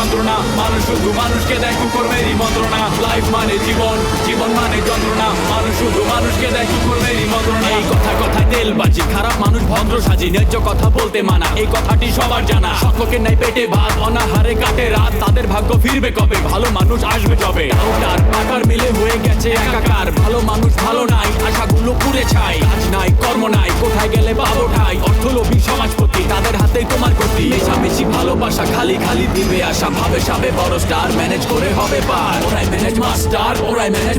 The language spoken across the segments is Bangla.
যন্ত্রণা মানুষ শুধু মানুষকে দেয় কুকুরমেরই মন্ত্রণা। লাইফ মানে জীবন জীবন মানে যন্ত্রণা। মানুষ শুধু মানুষকে দেয় কুকুরমেরই মন্ত্রণা। এই কথা কথায় তেল বাজি। খারাপ মানুষ ভদ্র সাজি। ন্যায্য কথা বলতে মানা। এই কথাটি সবার জানা। সকলের নাই পেটে ভাত, অনাহারে কাটে রাত। তাদের ভাগ্য ফিরবে কবে? ভালো মানুষ আসবে তবে ডাউটার পাকার মিলে হয়ে গেছে একাকার। ভালো মানুষ ভালো নাই, আশাগুলো পুড়ে ছাই। কাজ নাই, কর্ম নাই, কোথায় গেলে পাবো ঠাই? অর্থলোভী সমাজপতি, তাদের হাতেই তোমার গতি মেশামেশি, ভালোবাসা খালি খালি দিবে আশা। ভাবে সাবে বড় স্টার ম্যানেজ করে হবে পার। ওরাই ম্যানেজ মাস্টার ওরাই ম্যানেজ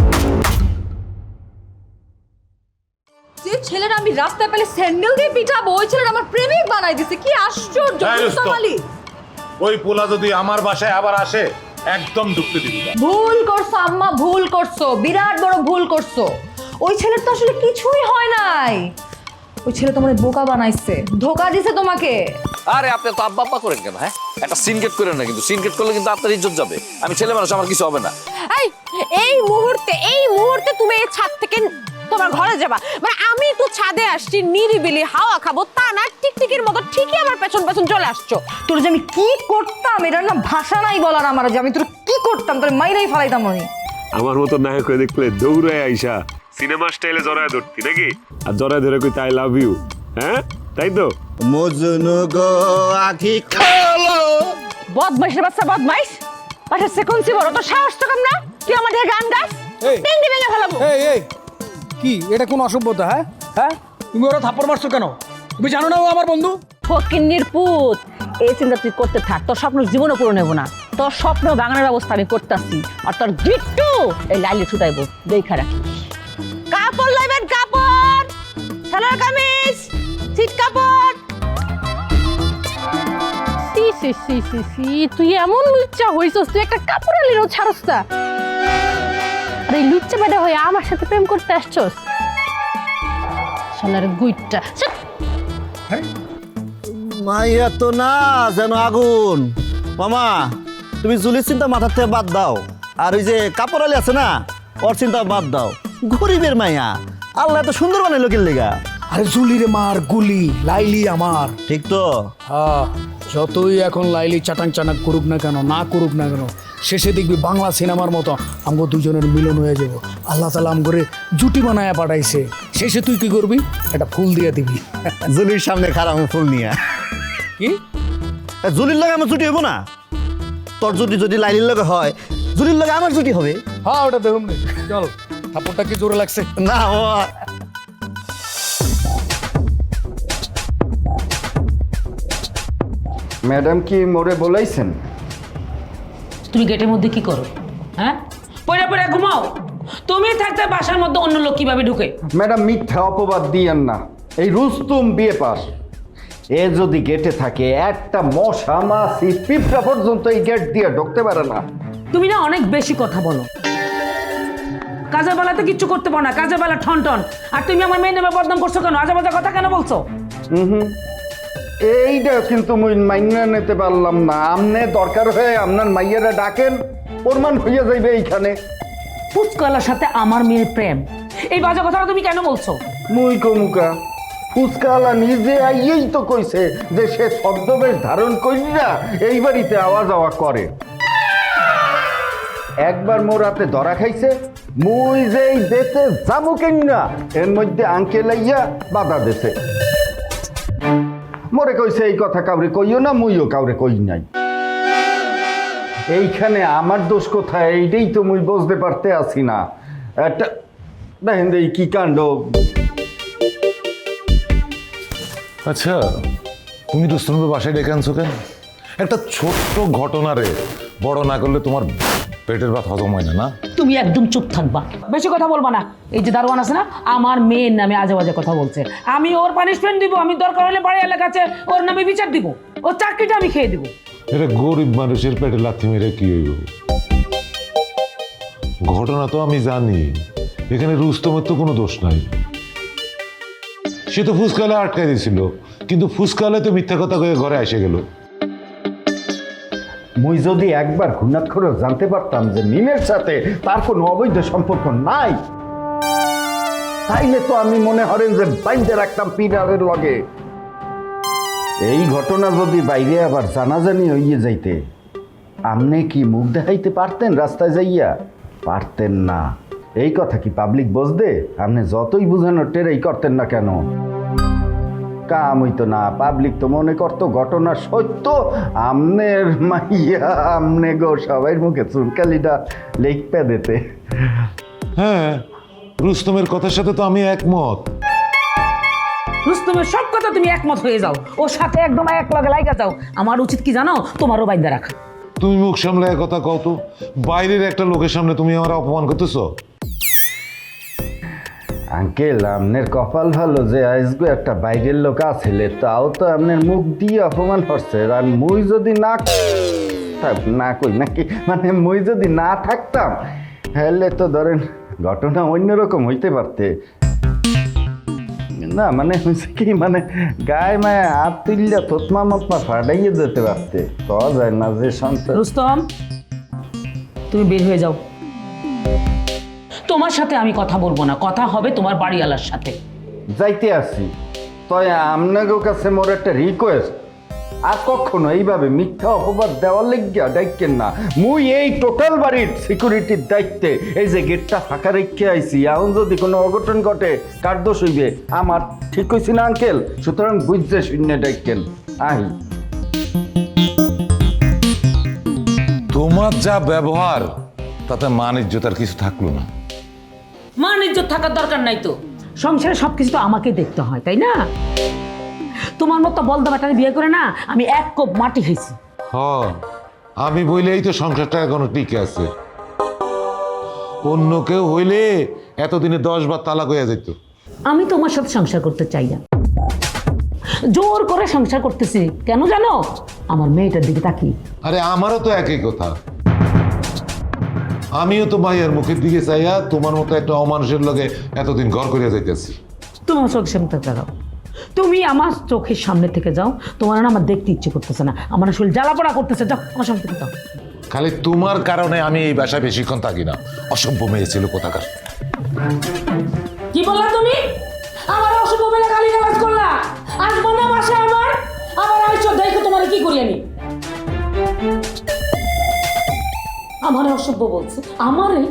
যে ছেলেটা আমি রাস্তায় পেলে স্যান্ডেল দিয়ে পিঠাবো ওই ছেলেটা আমার প্রেমিক বানাই দিছে। কি আশ্চর্য ওই পোলা যদি আমার বাসায় আবার আসে একদম ঢুকতে দিবি। না। ভুল করছ আম্মা ভুল করছ বিরাট বড় ভুল করছ। ওই ছেলের তো আসলে কিছুই হয় নাই। ওই ছেলে তোমার বোকা বানাইছে ধোকা দিছে তোমাকে। আরে আপনি তো আব্বা আব্বা করেন কেন হ্যাঁ? একটা সিনগেট করেন না কিন্তু সিনগেট করলে কিন্তু আপনার ইজ্জত যাবে। আমি ছেলে মানুষ আমার কিছু হবে না। এই এই মুহূর্তে এই মুহূর্তে তুমি এই ছাদ থেকে তোমার ঘরে যাবা। মানে আমি তো ছাদে আসছি নিরিবিলি হাওয়া খাব তা না টিকটিকির মতো ঠিকই আমার পেছন পেছন চলে আসছো। তোর যে আমি কি করতাম এটার না ভাষা নাই বলার আমার যে আমি তোর কি করতাম তোর মাইরাই ফেলাইতাম আমি। আমার মতো নায়ক হয়ে দেখলে দৌড়ায় আইসা সিনেমা স্টাইলে জড়ায় ধরতি নাকি? আর জড়ায় ধরে কই আই লাভ ইউ হ্যাঁ? তাই তো? মজনু গো আখি খোলো। বদমাইশের বাচ্চা বদমাইশ? পাশের সেকন্সি বড় তো সাহস তো কম না? তুই আমাদের গান গাস? এই। ভেঙে ফেলাবো। এই এই। কি? এটা কোন অসভ্যতা হ্যাঁ? হ্যাঁ? তুমি ওরা থাপ্পড় মারছো কেন? তুমি জানো না ও আমার বন্ধু? ফকিন্নির পুত এই চিন্তা তুই করতে থাক। তোর স্বপ্ন জীবনে পুরো নেব না। তোর স্বপ্ন বাগানের ব্যবস্থা আমি করতেছি। আর তোর গিট্টু এই লাইলে ছুটাইবো। দেখা রাখি কাপড় লাইবেন কাপড়! সালোয়ার কামিজ সিট কাপড়! সি সি সি সি সি তুই এমন লুচ্চা হইছস তুই একটা কাপড় আলিরও ছাড়স না। এই লুচ্চা বেটা হয়ে আমার সাথে প্রেম করতে আসছস? শালার গুইটটা। মাইয়া তো না যেন আগুন। মামা তুমি জুলির চিন্তা মাথার থেকে বাদ দাও। আর ওই যে কাপড় আলি আছে না ওর চিন্তা বাদ দাও। গরিবের মাইয়া আল্লাহ এত সুন্দর বানাইলো কিল লেগা? আরে জুলিরে মার গুলি লাইলি আমার। ঠিক তো। হ্যাঁ যতই এখন লাইলি চাটাং চাটাক করুক না কেন না করুক না কেন শেষে দেখবি বাংলা সিনেমার মতো আমগো দুজনের মিলন হয়ে যাব। আল্লাহ তালা আম করে জুটি বানায়া পাঠাইছে। শেষে তুই কি করবি? একটা ফুল দিয়ে দিবি। জুলির সামনে খারাপ ফুল নিয়ে। কি? এ, জুলির লগে আমার জুটি হব না? তোর জুটি যদি লাইলির লগে হয় জুলির লগে আমার জুটি হবে? হ্যাঁ ওটা দেখুন। নে। চল থাপ্পড়টা কি জোরে লাগছে? না ও। ম্যাডাম কি মোরে বলাইছেন তুমি গেটের মধ্যে কি করো? হ্যাঁ? পড়ে পড়ে ঘুমাও। তুমি থাকতে বাসার মধ্যে অন্য লোক কীভাবে ঢুকে? ম্যাডাম মিথ্যা অপবাদ দিয়েন না। এই রুস্তুম বিয়ে পাস। এ যদি গেটে থাকে একটা মশা মাছি পিঁপড়া পর্যন্ত এই গেট দিয়ে ঢুকতে পারে না। তুমি না অনেক বেশি কথা বলো। কাজের বেলাতে কিচ্ছু করতে পারো না। কাজের বেলা ঠন ঠন আর তুমি আমার মেয়ে নামে বদনাম করছ কেন? আজে বাজে কথা কেন বলছো? হুম। এইটা কিন্তু মুই মাইনা নিতে পারলাম না। আমনে দরকার হয়ে আপনার মাইয়ারা ডাকেন প্রমাণ হইয়া যাইবে এইখানে। ফুচকালার সাথে আমার মেয়ের প্রেম। এই বাজে কথাটা তুমি কেন বলছো? মুই কমুকা ফুচকালা নিজে আইয়েই তো কইছে যে সে ছদ্মবেশ ধারণ করিয়া এই বাড়িতে আওয়া যাওয়া করে। একবার মোর হাতে ধরা খাইছে মুই যেই দেতে যাব না এর মধ্যে আঙ্কেল আইয়া বাধা দেছে। মোরে কইছে এই কথা কাউরে কইও না, মুইও কাউরে কই নাই। এইখানে আমার দোষ কোথায়? এইটাই তো মুই বুঝতে পারতে আসি না। একটা দেখেন এই কি কাণ্ড। আচ্ছা তুমি রুস্তমের বাসায় ডেকে আনছো কেন? একটা ছোট্ট ঘটনা রে, বড় না করলে তোমার পেটের ভাত হজম হয় না না? তুমি একদম চুপ থাকবা। বেশি কথা বলবা না। এই যে দারোয়ান আছে না, আমার মেয়ের নামে আজে বাজে কথা বলছে। আমি ওর পানিশমেন্ট দিব, আমি দরকার হলে বাড়ি এলাকাছে ওর নামে বিচার দিব। ওর চাকরিটা আমি খেয়ে দিব। এটা গরিব মানুষের পেটে লাথি মেরে কি হইব? ঘটনা তো আমি জানি। এখানে রুস্তমের তো কোনো দোষ নাই। সে তো ফুসকালে আটকে দিয়েছিল কিন্তু ফুসকালে তো মিথ্যা কথা কয়ে ঘরে এসে গেল। মুই যদি একবার ঘুণাত করে জানতে পারতাম যে মিমের সাথে তার কোনো অবৈধ সম্পর্ক নাই, তাইলে তো আমি মনে হরেন যে বাইন্দে রাখতাম পিলারের লগে। এই ঘটনা যদি বাইরে আবার জানাজানি হইয়ে যাইতে আপনি কি মুখ দেখাইতে পারতেন রাস্তায় যাইয়া? পারতেন না। এই কথা কি পাবলিক বুঝদে? আপনি যতই বুঝানোর টেরেই করতেন না কেন? কাম হইতো না। পাবলিক তো মনে করতো ঘটনা সত্য আমনের মাইয়া আমনে গো সবাই মুখে চুনকালিটা লেখপে দিতে হ্যাঁ রুস্তমের কথার সাথে তো আমি একমত। রুস্তমের সব কথা তুমি একমত হয়ে যাও। ওর সাথে একদম এক লগে লাইগা যাও। আমার উচিত কি জানো? তোমারও বাইন্দা রাখা। তুমি মুখ সামলে কথা কও তো। বাইরের একটা লোকের সামনে তুমি আমার অপমান করতেছো? আঙ্কেল, আপনার কপাল ভালো যে আজগো একটা বাইরের লোক আছিল তাও তো আপনার মুখ দিয়ে অপমান করছে। আর মুই যদি না না কই, নাকি? মানে মুই যদি না থাকতাম, তাহলে তো ধরেন ঘটনা অন্যরকম হইতে পারতে। না মানে হয়েছে কি মানে গায়ে মায়ে হাত তুললে থতমা মতমা ফাটাইয়ে যেতে পারতে। পাওয়া যায় না যে সন্তান। রুস্তম, তুমি বের হয়ে যাও। তোমার সাথে আমি কথা বলব না। কথা হবে তোমার বাড়িওয়ালার সাথে। যাইতে আসি। তয় আপনাদের কাছে মোর একটা রিকোয়েস্ট আর কখনো এইভাবে মিথ্যা অপবাদ দেওয়ার লেগিয়া ডাইকেন না। মুই এই টোটাল বাড়ির সিকিউরিটির দায়িত্বে এই যে গেটটা ফাঁকা রেখে আইছি এখন যদি কোনো অঘটন ঘটে কার দোষ হইবে? আমার ঠিক হয়েছি না আঙ্কেল সুতরাং বুঝতে শূন্য ডাইকেন। আহি। তোমার যা ব্যবহার তাতে মান ইজ্জতার কিছু থাকল না। ইজ্জত থাকার দরকার নাই তো। সংসারে সব কিছু তো আমাকে দেখতে হয় তাই না? তোমার মতো বলদা বেটারে বিয়ে করে না আমি এক কোপ মাটি খাইছি। হ আমি বইলেই তো সংসারটা এখনও টিকে আছে। অন্য কেউ হইলে এতদিনে দশ বার তালাক হইয়া যেত আমি তোমার সাথে সংসার করতে চাই না। জোর করে সংসার করতেছি কেন জানো? আমার মেয়েটার দিকে তাকিয়ে। আরে আমারও তো একই কথা। আমিও তো মাইয়ার মুখের দিকে চাইয়া তোমার মতো একটা অমানুষের লগে এতদিন ঘর করিয়া যাইতেছি। তোমার চোখের সামনে যাও। তুমি আমার চোখের সামনে থেকে যাও। তোমার না আমার দেখতে ইচ্ছে করতেছে না। আমার আসলে জ্বালাপড়া করতেছে। যাও আমার সামনে থেকে যাও। খালি তোমার কারণে আমি এই বাসায় বেশিক্ষণ থাকি না। অসভ্য মেয়ে ছিল কোথাকার। কি বললা তুমি? আমার গালি গালাজ করলা। আসব না বাসায় আমার দেখো তোমার কি করি আমি। আমারে অসভ্য বলছে আমারে?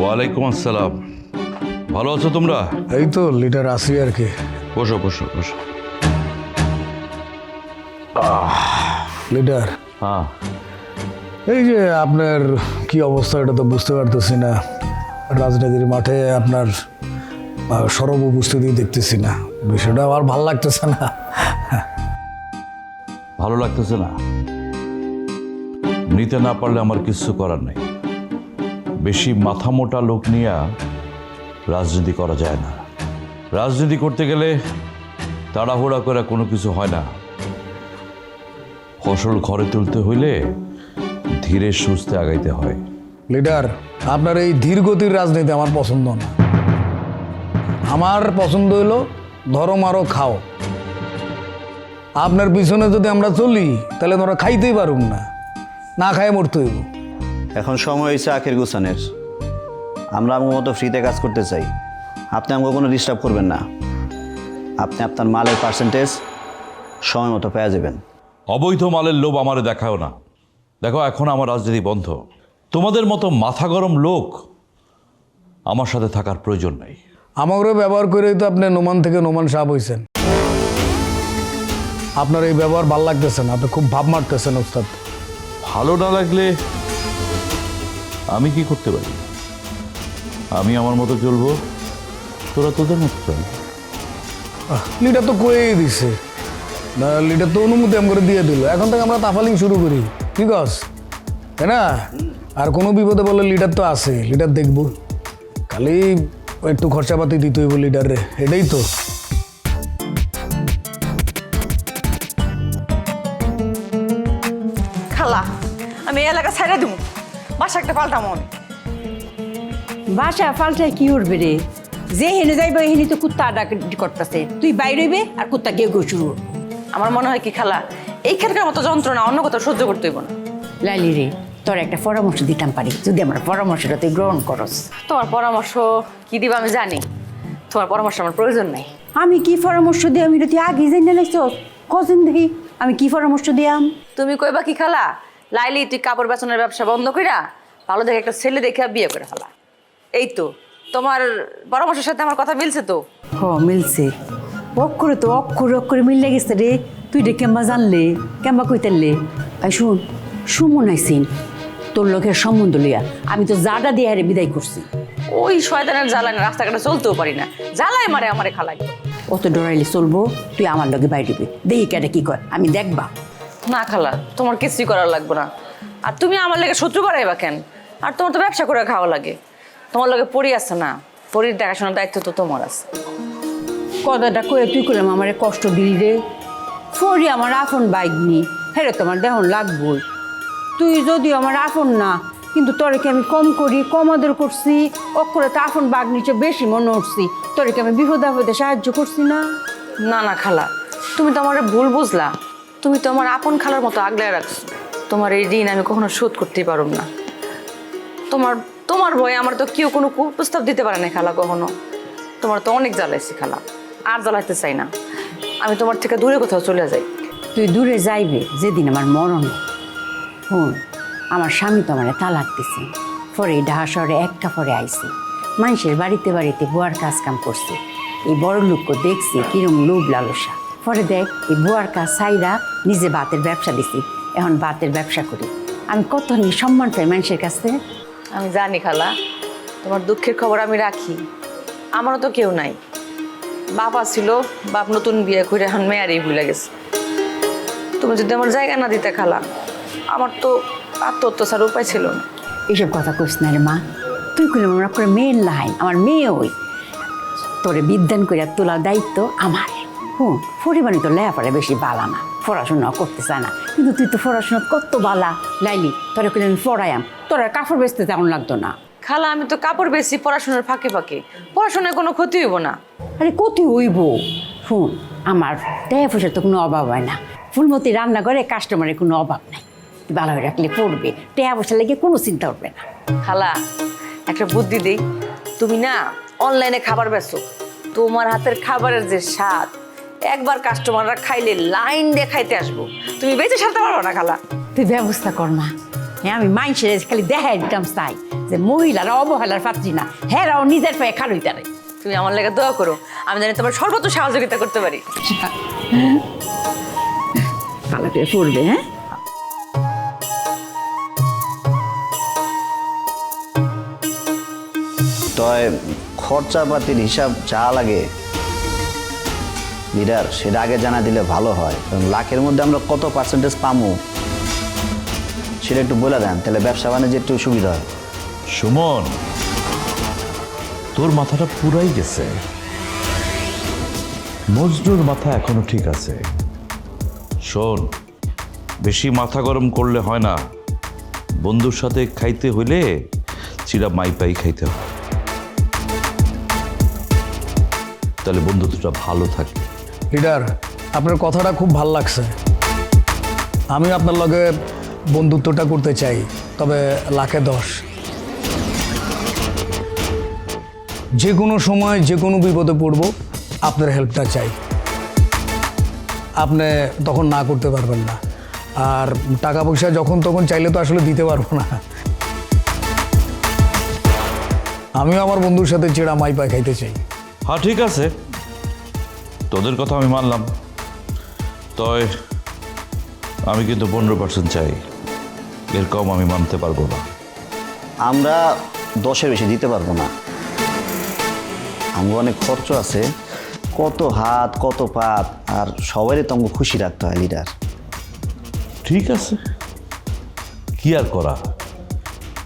ওয়ালাইকুম আসসালাম। ভালো আছো তোমরা? এই তো লিটার আসি আর কি। বসো বসো বসো। লিডার। হ্যাঁ। এই যে আপনার কি অবস্থা, এটা তো বুঝতে পারতেছি না। রাজনীতির মাঠে আপনার সরব উপস্থিতি দেখতেছি না। বিষয়টা আমার ভালো লাগতেছে না। ভালো লাগতেছে না? নিতে না পারলে আমার কিছু করার নেই। বেশি মাথা মোটা লোক নিয়ে রাজনীতি করা যায় না। রাজনীতি করতে গেলে তাড়াহুড়া করে কোনো কিছু হয় না। ফসল ঘরে তুলতে হইলে ধীরে সুস্থে আগাইতে হয়। লিডার আপনার এই ধীরগতির রাজনীতি আমার পছন্দ না। আমার পছন্দ হইল ধরো মারো খাও। আপনার পিছনে যদি আমরা চলি তাহলে তোমরা খাইতেই পারুম না। না খাই মরতে হইব। এখন সময় হয়েছে আখের গোছানের। আমরা আমার মতো ফ্রিতে কাজ করতে চাই। আপনি আমাকে কোনো ডিস্টার্ব করবেন না। আপনি আপনার মালের পার্সেন্টেজ সময় মতো পেয়ে যাবেন। অবৈধ মালের লোভ আমারে দেখাও না। দেখো এখন আমার রাজনীতি বন্ধ। তোমাদের মতো মাথা গরম লোক আমার সাথে থাকার প্রয়োজন নেই। আমারও ব্যবহার করেই তো আপনি নোমান থেকে নোমান সাপ হয়েছেন আপনার এই ব্যবহার ভালো লাগতেছে না আপনি খুব ভাব মারতেছেন ওস্তাদ ভালো না লাগলে আমি কি করতে পারি? আমি আমার মতো চলবো তোরা তোদের মতো চল। লিডার তো কয়েই দিছে। না লিডার তো অনুমতি আম করে দিয়ে দিল। এখন থেকে আমরা তাফালিং শুরু করি। ঠিক আছে তাই না? আর কোনো বিপদে বললে লিডার তো আছে লিডার দেখব। খালি একটু খরচাপাতি দিতে হইব লিডার রে এটাই তো। খালা আমি এলাকা ছাইড়া দিব বাসা একটা পাল্টা মন। বাসা পাল্টায় কি উঠবে রে? যে হেনে যাইবে হেনে তো কুত্তা ডাক করতেছে। তুই বাইরে হইবে আর কুত্তা গেউ গেউ শুরু আমার মনে হয় কি খালা এইখানকার মতো যন্ত্রণা অন্য কোথাও সহ্য করতে হইব না। লাইলি রে তোর একটা পরামর্শ দিতাম পারি। যদি আমার পরামর্শটা তুই গ্রহণ করস। তোমার পরামর্শ কি দিবা আমি জানি। তোমার পরামর্শ আমার প্রয়োজন নাই। আমি কি পরামর্শ দিই? আমি তুই আগে জেনে লাইছ। কজন দেখি আমি কি পরামর্শ দিয়াম? তুমি কইবা কি খালা? লাইলি তুই কাপড় বেচনের ব্যবসা বন্ধ কইরা ভালো দেখে একটা ছেলে দেখে বিয়ে করে ফেলা। এই তো তোমার পরামর্শের সাথে আমার কথা মিলছে তো? হ মিলছে। অক্ষরে তো অক্ষরে অক্ষরে মিললে গেছে রে। তুই রে কেম্বা জানলে? কেম্বা কইতারলে আই শুন সুমন আইসিন তোর লোকের সম্বন্ধ লইয়া। আমি তো জাডা দিয়ে হারে বিদায় করছি। ওই শয়তানের জ্বালায় না রাস্তাঘাটে চলতেও পারি না। জ্বালায় মারে আমারে খালাই অত ডরাইলে চলবো তুই আমার লগে বাইরে দিবি। দেখি কেটে কি কর আমি দেখবা। না খালা তোমার কিছুই করার লাগবে না। আর তুমি আমার লাগে শত্রু বাড়াইবা কেন? আর তোমার তো ব্যবসা করে খাওয়া লাগে। তোমার লগে পড়ি আছে না? পরির দেখাশোনার দায়িত্ব তো তোমার আছে। কথাটা কয়ে তুই করলাম আমার কষ্ট দিলি রে। ফরি আমার আপন বাইক নি হেরে তোমার দেহন লাগবই। তুই যদি আমার আপন না, কিন্তু তোরে কি আমি কম করি, কম আদর করছি? অক্ষরে তো আপন বাঘ নিচে বেশি মনে উঠছি তোরে কি আমি বিপদ আপদে সাহায্য করছি না? না না, খালা। তুমি তো আমার ভুল বুঝলা। তুমি তো আমার আপন খালার মতো আগলায় রাখছো। তোমার এই ঋণ আমি কখনো শোধ করতেই পারব না। তোমার তোমার ভয়ে আমার তো কেউ কোনো প্রস্তাব দিতে পারে না খালা কখনো। তোমার তো অনেক জ্বালাইছি খালা। আর জ্বালাইতে চাই না। আমি তোমার থেকে দূরে কোথাও চলে যাই। তুই দূরে যাইবে যেদিন আমার মরণ হুন আমার স্বামী তো আমার তালাক দিছে। পরে ঢাকা শহরে এক কাপড়ে আইছি। মানুষের বাড়িতে বাড়িতে বুয়ার কাজ কাম করছে। এই বড় লোককে দেখছি কিরম লোভ লালসা। পরে দেখ এই বুয়ার কাজ সাইরা নিজে বাতের ব্যবসা দিছি। এখন বাতের ব্যবসা করি। আমি কত নি সম্মান পাই মানুষের কাছে আমি জানি খালা তোমার দুঃখের খবর আমি রাখি। আমারও তো কেউ নাই। বাবা ছিল বাপ নতুন বিয়ে করে এখন মেয়ারই ভুলে গেছে। তুমি যদি আমার জায়গা না দিতে খালা আমার তো আত্মহত্যা ছাড়া উপায় ছিল না। এইসব কথা কইস না রে মা। তুই করলে মনে করে মেয়ের লাইন আমার মেয়ে ওই। তোরে বিদ্যান করে তোলার দায়িত্ব আমার। হুম পরিবারই তো লেখাপড়া বেশি বালা না পড়াশোনা করতে চায় না। কিন্তু তুই তো পড়াশোনা কত বালা। লাইলি তোরে করলে আমি পড়াইয়াম। তোর কাপড় বেচতে তেমন লাগতো না। খালা আমি তো কাপড় বেশি পড়াশোনার ফাঁকে ফাঁকে। পড়াশোনায় কোনো ক্ষতি হইব না। আরে কতি হইব? শুন আমার দেয়া পয়সার তো কোনো অভাব হয় না। ফুলমতি রান্না করে কাস্টমারের কোনো অভাব নাই। ভালো হয়ে রাখলে পড়বে। টেয়া পয়সা লেগে কোনো চিন্তা করবে না। খালা একটা বুদ্ধি দেই। তুমি না অনলাইনে খাবার বেচো। তোমার হাতের খাবারের যে স্বাদ একবার কাস্টমাররা খাইলে লাইন দিয়ে খাইতে আসব। তুমি বেঁচে সারতে পারো না খালা। তুই ব্যবস্থা কর না হ্যাঁ আমি মাইন্সের খালি দেখাই দিতাম চাই যে মহিলারা অবহেলার পাত্রী না হ্যাঁ নিজের পায়ে খালুই তারে তুমি আমার লেগে দোয়া করো। আমি জানি তোমার সর্বোচ্চ সহযোগিতা করতে পারি। করে পড়বে হ্যাঁ? তয় খরচাপাতির হিসাব যা লাগে লিডার সেটা আগে জানা দিলে ভালো হয়। কারণ লাখের মধ্যে আমরা কত পার্সেন্টেজ পামু? সেটা একটু বলে দেন তাহলে ব্যবসা বাণিজ্যে একটু সুবিধা হয়। সুমন তোর মাথাটা পুরাই গেছে। মজনুর মাথা এখনও ঠিক আছে। শোন, বেশি মাথা গরম করলে হয় না। বন্ধুর সাথে খাইতে হইলে চিরা মাইপাই খাইতে হয়। তাহলে বন্ধুত্বটা ভালো থাকে। লিডার, আপনার কথাটা খুব ভালো লাগছে। আমি আপনার লগে বন্ধুত্বটা করতে চাই, তবে লাখে দশ। যে কোনো সময় যে কোনো বিপদে পড়ব আপনার হেল্পটা চাই। আপনি তখন না করতে পারবেন না। আর টাকা পয়সা যখন তখন চাইলে তো আসলে দিতে পারব না। আমিও আমার বন্ধুর সাথে চেড়া মাইপা খাইতে চাই। হ্যাঁ ঠিক আছে। তোদের কথা আমি মানলাম। তয় আমি কিন্তু পনেরো পার্সেন্ট চাই। এর কম আমি মানতে পারব না। আমরা দশের বেশি দিতে পারব না। আমার অনেক খরচ আছে। কত হাত কত পাত আর সবারই তো আমাকে খুশি রাখতে হয় লিডার ঠিক আছে। কি আর করা?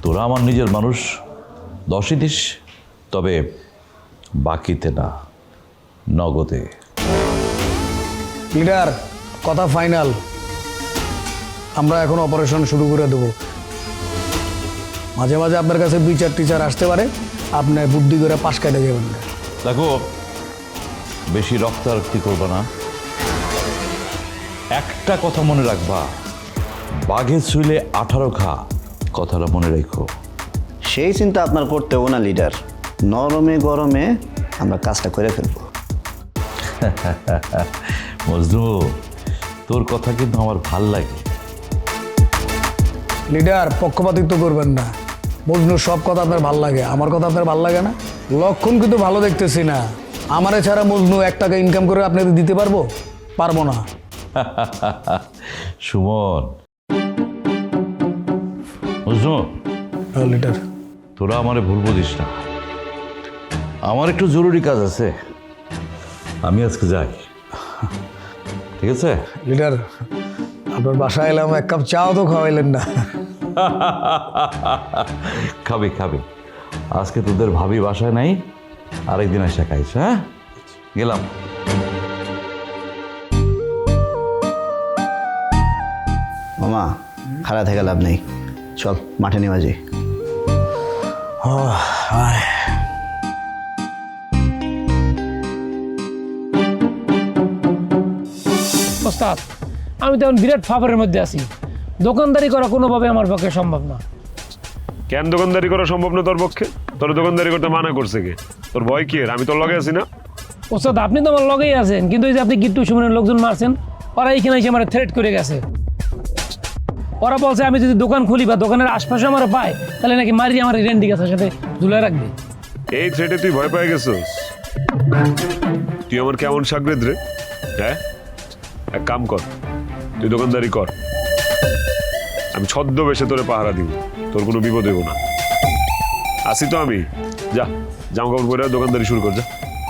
তোরা আমার নিজের মানুষ দশই দিস তবে বাকিতে না নগদে। লিডার কথা ফাইনাল। আমরা এখন অপারেশন শুরু করে দেবো। মাঝে মাঝে আপনার কাছে বিচার টিচার আসতে পারে আপনার বুদ্ধি করে পাশ কাটে যাবেন। না দেখো বেশি রক্তারক্তি করবে না। একটা কথা মনে রাখবা বাঘে ছুইলে আঠারো খা কথাটা মনে রেখো। সেই চিন্তা আপনার করতে হবে না লিডার। নরমে গরমে আমরা কাজটা করে ফেলব। মজনু তোর কথা কিন্তু আমার ভালো লাগে। লিডার পক্ষপাতিত্ব করবেন না। মজনু সব কথা আপনার ভালো লাগে। আমার কথা আপনার ভালো লাগে না? লক্ষণ কিন্তু ভালো দেখতেছি না। আমারে ছাড়া মজনু এক টাকা ইনকাম করে আপনাদের দিতে পারব? পারব না। সুমন। মজনু লিডার তোরা আমারে ভুল বুঝিস না। আমার একটু জরুরি কাজ আছে। আমি আজকে যাই। ঠিক আছে? লিডার আপনার বাসায় এলাম এক কাপ চাও তো খাওয়াইলেন না। খাবি খাবি। আজকে তোদের ভাবি বাসায় নাই আরেকদিন এসে খাইছ হ্যাঁ? গেলাম। মামা খাড়া থেকে লাভ নেই। চল মাঠে নেওয়া যাই। ওস্তাদ আমি তো এখন বিরাট ফাফারের মধ্যে আছি। দোকানদারি করা কোনোভাবে আমার পক্ষে সম্ভব না। কেন দোকানদারি করা সম্ভব না তোর পক্ষে? তোর দোকানদারি করতে মানা করছে কে? তোর ভয় কি আমি তোর লগে আছি না? ওস্তাদ আপনি তো আমার লগেই আছেন কিন্তু এই যে আপনি গিট্টু সুমনের লোকজন মারছেন ওরা এইখানে এসে আমার থ্রেট করে গেছে। ওরা বলছে আমি যদি দোকান খুলি বা দোকানের আশপাশে আমার পাই তাহলে নাকি মারি আমার রেন্ডি গাছের সাথে ঝুলে রাখবে? এই থ্রেটে তুই ভয় পেয়ে গেছিস? তুই আমার কেমন সাগরেদ রে? হ্যাঁ? এক কাম কর তুই দোকানদারি কর। আমি ছদ্মবেশে তোরে পাহারা দিব তোর কোনো বিপদ হইব না। আসি তো আমি। যা জামা কাপড় পরে দোকানদারি শুরু কর যা।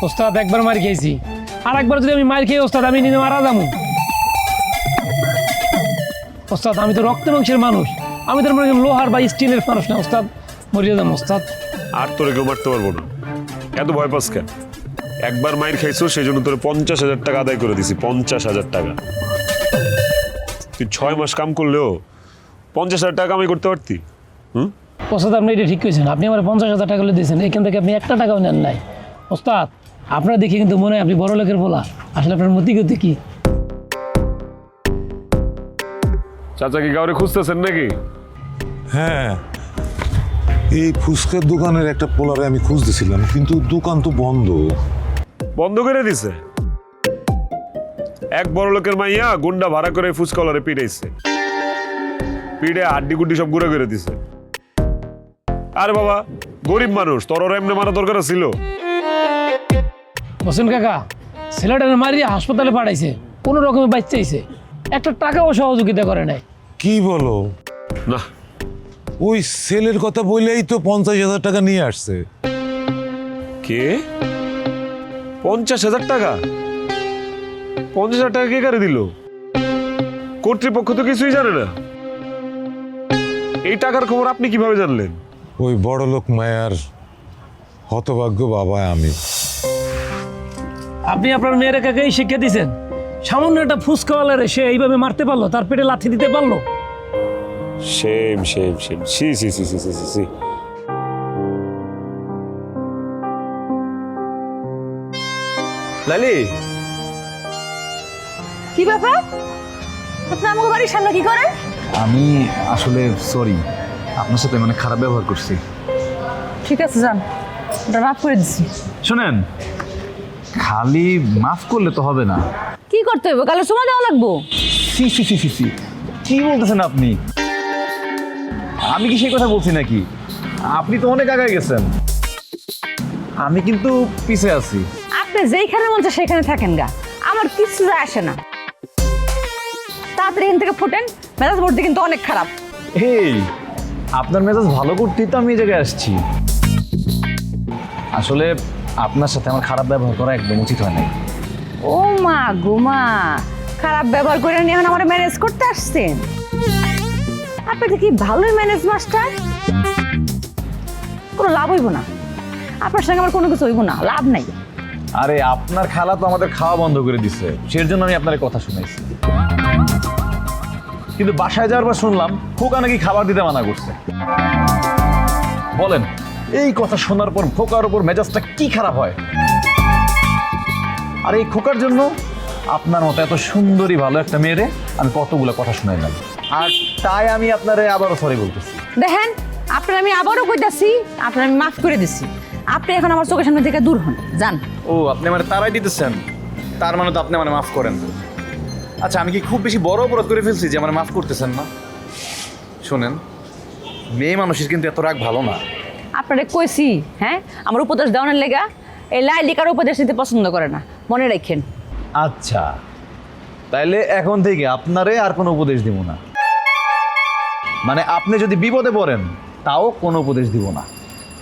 ওস্তাদ একবার মার খেয়েছি। আর একবার যদি আমি মার খেয়ে ওস্তাদ আমি নিজে মারা যাব। ওস্তাদ আমি তো রক্ত মাংসের মানুষ। আমি তো মনে লোহার বা স্টিলের মানুষ না ওস্তাদ। মরিয়ে যাব ওস্তাদ। আর তোরে কেউ মারতে পারব না। এত ভয় পাস কেন? একবার মাইর খাইছো সেই জন্য তোর পঞ্চাশ হাজার টাকা আদায় করে দিছি পঞ্চাশ হাজার টাকা। তুই ছয় মাস কাম করলেও পঞ্চাশ হাজার টাকা আমি করতে পারতি? হুম? ওস্তাদ আপনি এটা ঠিক করেছেন আপনি আমার পঞ্চাশ হাজার টাকা দিয়েছেন এখান থেকে আপনি একটা টাকাও নেন নাই। ওস্তাদ আপনার দেখে কিন্তু মনে হয় আপনি বড় লোকের বলা। আসলে আপনার মতি গতি কি? চাচা কি কাউরে খুঁজতেছেন নাকি? হ্যাঁ এই ফুচকার দোকানের একটা পোলারে আমি খুঁজতেছিলাম কিন্তু দোকান তো বন্ধ। বন্ধ করে দিছে? এক বড় লোকের মাইয়া গুন্ডা ভাড়া করে ফুচকলারে পিটাইছে। পিড়ে আড্ডি গুড্ডি সব ঘুরে করে দিছে। আরে বাবা গরিব মানুষ তোর ওর এমনি মারা দরকার ছিল। হোসেন কাকা ছেলেটার মারিয়ে হাসপাতালে পাঠাইছে কোনো রকমে বাচ্চাইছে একটা টাকাও সহযোগিতা করে নাই। কি বলো? না। ওই সেলের কথা বললেই তো পঞ্চাশ হাজার টাকা নিয়ে আসছে। কে? পঞ্চাশ হাজার টাকা? পঞ্চাশ হাজার টাকা কে কারে দিল? কর্তৃপক্ষ তো কিছুই জানে না। এই টাকার খবর আপনি কীভাবে জানলেন? ওই বড় লোক মায়ার হতভাগ্য বাবা আমি। আপনি আপনার মেয়ের কাকে এই শিক্ষা দিয়েছেন? সামান্য একটা ফুসকাওয়ালারে সে এইভাবে মারতে পারল তার পেটে লাথি দিতে পারল? সেম সেম সেম সি সি সি সি সি সি সি। লালি। কি ব্যাপার? আপনি আমাকে বাড়ির সামনে কি করেন? আমি আসলে সরি। আপনার সাথে মানে খারাপ ব্যবহার করছি। ঠিক আছে যান। মাফ করে দিচ্ছি শোনেন খালি মাফ করলে তো হবে না। কি করতে হবে কালে সময় দেওয়া লাগবো? সি সি সি সি সি। কি বলতেছেন আপনি? আমি কি সেই কথা বলছি নাকি? আপনি তো অনেক আগায় গেছেন। আমি কিন্তু পিছে আছি। আপনি যেইখানে মন চায় সেখানে থাকেন গা। আমার কিছু যায় আসে না। তাড়াতাড়ি এখান থেকে ফুটেন মেজাজ ভর্তি কিন্তু অনেক খারাপ। এই আপনার মেজাজ ভালো করতেই তো আমি এই জায়গায় আসছি। আসলে আপনার সাথে আমার খারাপ ব্যবহার করা একদম উচিত হয় নাই। ও মা গো মা খারাপ ব্যবহার করে নিয়ে এখন আমার ম্যানেজ করতে আসছেন? আপনি কি ভালোই ম্যানেজ মাস্টার? কোনো লাভ হইব না। আপনার সঙ্গে আমার কোনো কিছু হইব না লাভ নাই। আরে আপনার খালা তো আমাদের খাওয়া বন্ধ করে দিছে। সের জন্য আমি আপনার কথা শুনাইছি কিন্তু বাসায় যাওয়ার পর শুনলাম খোকা নাকি খাবার দিতে মানা করছে। বলেন এই কথা শোনার পর খোকার উপর মেজাজটা কি খারাপ হয়? আর এই খোকার জন্য আপনার মতো এত সুন্দরী ভালো একটা মেয়েরে আমি কতগুলো কথা শুনাইলাম আর তাই আমি আপনারে আবারও সরি বলতেছি। দেখেন আপনার আমি আবারও কইতাছি আপনার আমি মাফ করে দিছি। আপনি এখন আমার চোখের সামনে থেকে দূর হন যান। ও আপনি মানে তারাই দিতেছেন। তার মানে তো আপনি মানে মাফ করেন। না। আচ্ছা আমি কি খুব বেশি বড় অপরাধ করে ফেলছি যে আমার মাফ করতেছেন না? শোনেন মেয়ে মানুষের কিন্তু এত রাগ ভালো না। আপনারে কইছি হ্যাঁ? আমার উপদেশ দেওয়ানোর লেগা এই লাইলিকার উপদেশ নিতে পছন্দ করে না। মনে রাখেন। আচ্ছা তাইলে এখন থেকে আপনারে আর কোনো উপদেশ দিব না। মানে আপনি যদি বিপদে পড়েন তাও কোনো উপদেশ দিব না।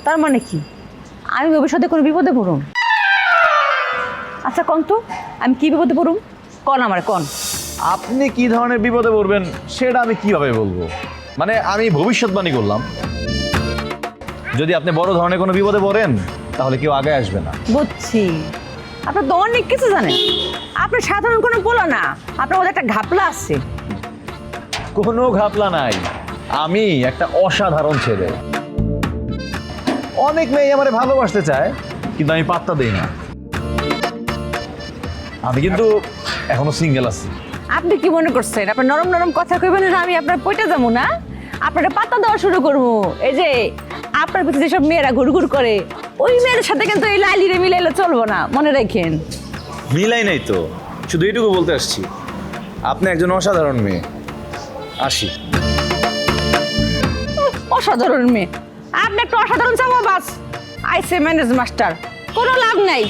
তার মানে কি? আমি ভবিষ্যতে কোনো বিপদে পড়ুম? আচ্ছা কন তো আমি কি বিপদে পড়ুম? কন আমার কন? আপনি কি ধরনের বিপদে পড়বেন সেটা আমি কীভাবে বলব? মানে আমি ভবিষ্যৎবাণী করলাম। যদি আপনি বড় ধরনের কোনো বিপদে পড়েন তাহলে কেউ আগে আসবে না। বুঝছি। আপনার তো অনেক কিছু জানেন? আপনি সাধারণ কোনো বলো না। আপনার মধ্যে একটা ঘাপলা আছে। কোনো ঘাপলা নাই। আমি একটা অসাধারণ ছেলে। অনেক মেয়ে আমারে ভালোবাসতে চায় কিন্তু আমি পাত্তা দেই না। আমি কিন্তু এখনও সিঙ্গেল আছি। আপনি কি মনে করছেন? আপনি নরম নরম কথা কইবেন না আমি আপনার পয়টা যাব না? আপনার পাতা দেওয়া শুরু করব। এই যে আপনার পিছনে যেসব মেয়েরা ঘুরঘুর করে ওই মেয়েদের সাথে কিন্তু এই লালিরে মিলাইলে চলবো না মনে রাখেন। মিলাই নাই তো। শুধু এইটুকু বলতে আসছি। আপনি একজন অসাধারণ মেয়ে। আসি। অসাধারণ মেয়ে। আপনি একটা অসাধারণ চাবো বাস। আইসে ম্যানেজ মাস্টার। কোনো লাভ নাই।